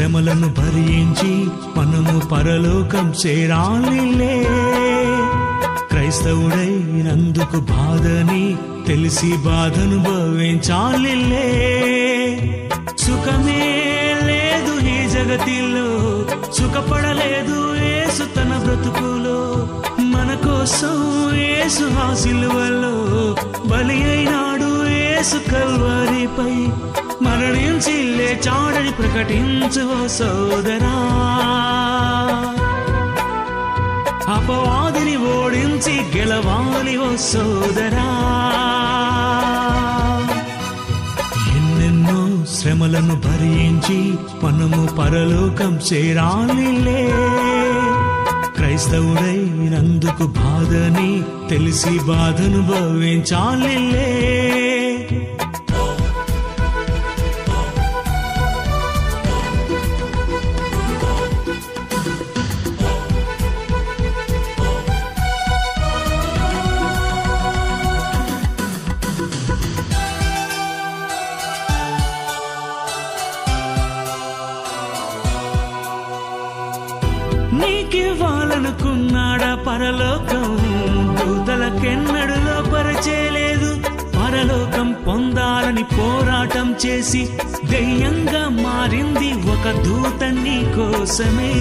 శ్రమలను భరించి మనము పరలోకం చేరాలిలే. క్రైస్తవుడైనందుకు బాధని తెలిసి బాధను భవించాలిలే సుఖమే లేదు ఈ జగతిలో సుఖపడలేదు ఏసు తన బ్రతుకులో. మన కోసం ఏసు హాసిలువలో బలి అయినాడు ఏసు కల్వరిపై. మరణించి లేచాడని ప్రకటించు సోదరా. అపవాదిని ఓడించి గెలవాలి ఓ సోదరా. ఎన్నెన్నో శ్రమలను భరించి మనము పరలోకం చేరాలిలే క్రైస్తవుడైనందుకు బాధని తెలిసి బాధను భవించాలిలే నీకివ్వాలనుకున్నాడా పరలోకం? దూతలకెన్నడు లోపరచేలేదు పరలోకం పొందాలని పోరాటం చేసి దెయ్యంగా మారింది ఒక దూత నీ కోసమే.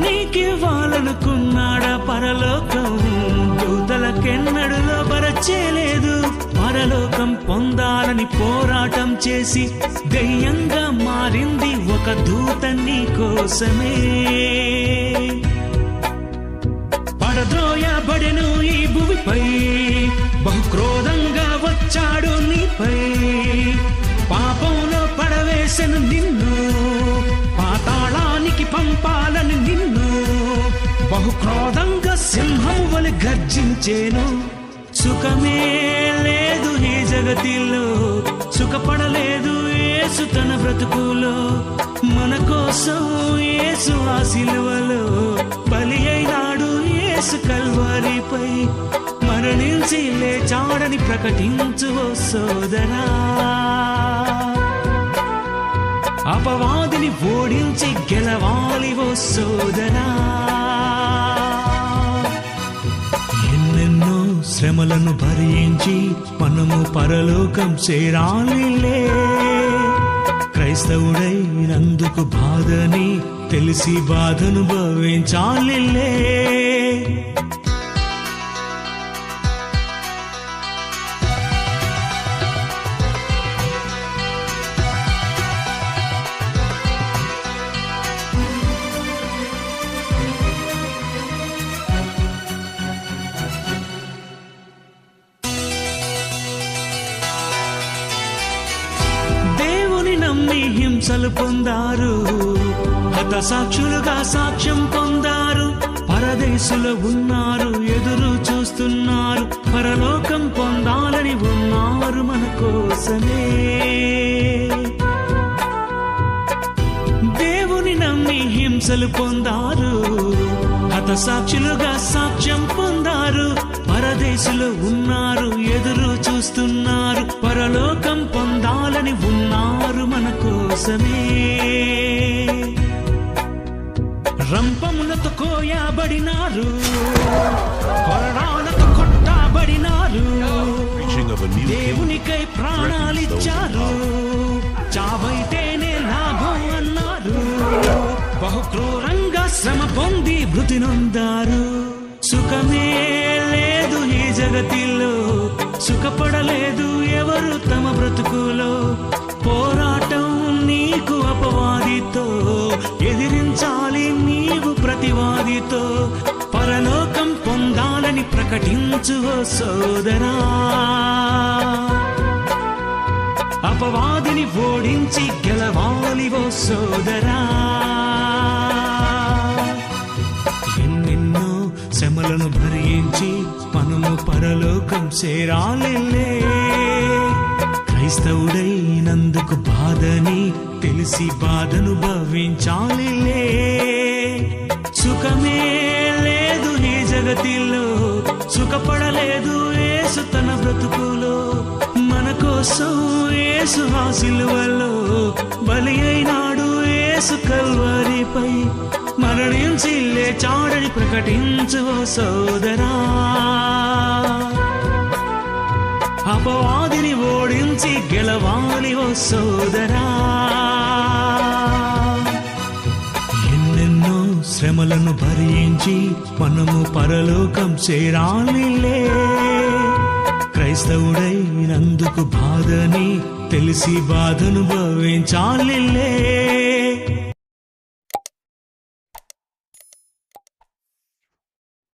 నీకివ్వాలనుకున్నాడా పరలోకం? దూతలకెన్నడు లోపరచేలేదు పరలోకం పొందాలని పోరాటం చేసి దెయ్యంగా మారింది ఒక దూత నీ కోసమే. పడద్రోయబడెను ఈ భూమిపై బహుక్రోధంగా వచ్చాడు నీపై. పాపంలో పడవేసెను నిన్ను పాతాళానికి పంపాలని నిన్ను. బహుక్రోధంగా సింహం వలి గర్జించేను సుఖమే లేదు జగతిలో సుఖపడలేదు ఏసు తన బ్రతుకులో. మన కోసం ఏసు ఆ సిలువలో బలి అయినాడు ఏసు కల్వారిపై. మరణించి లేచాడని ప్రకటించు ఓ సోదరా. అపవాదిని ఓడించి గెలవాలి ఓ సోదరా. శ్రమలను భరించి మనము పరలోకం చేరాలిలే. క్రైస్తవుడైనందుకు బాధని తెలిసి బాధను భవించాలిలే దేవుని హింసలు పొందారు హత సాక్షులుగా సాక్ష్యం పొందారు పరదేశులు ఉన్నారు ఎదురు చూస్తున్నారు పరలోకం పొందాలని ఉన్నారు మన కోసమే. దేవుని నమ్మి హింసలు పొందారు హత సాక్షులుగా సాక్ష్యం పొందారు పరదేశులు ఉన్నారు ఎదురు చూస్తున్నారు పరలోకం పొందాలని ఉన్నారు మన కోసమే. రంపములతో కోయబడినారు కొరడాలతో కొట్టబడినారు. దేవునికై ప్రాణాలిచ్చారు చావైతేనే లాభం అన్నారు. బహుక్రూరంగా శ్రమ పొంది మృతి నొందారు. సుఖమే లేదు ఈ జగతిలో సుఖపడ ఎవరు తమ బ్రతుకులో పోరాటం నీకు అపవాదితో ఎదిరించాలి నీవు ప్రతివాదితో. పరలోకం పొందాలని ప్రకటించు సోదరా. అపవాదిని ఓడించి గెలవాలి ఓ సోదరా. ఎన్నెన్నో శ్రమలను భరించి మనము పరలోకం చేరాలిలే. క్రైస్తవుడైనందుకు బాధని తెలిసి బాధను భవించాలిలే సుఖమే లేదు ఈ జగతిలో సుఖపడలేదు ఏసు తన బ్రతుకులో. మన కోసం ఏసు ఆ సిలువలో బలి అయినాడు ఏసు కల్వరిపై. మరణించి లేచాడని ప్రకటించు సోదరా. అపవాదిని ఓడించి గెలవాలి ఓ సోదరా. ఎన్నెన్నో శ్రమలను భరించి మనము పరలోకం చేరాలిలే. క్రైస్తవుడైనందుకు బాధని తెలిసి బాధను భవించాలిలే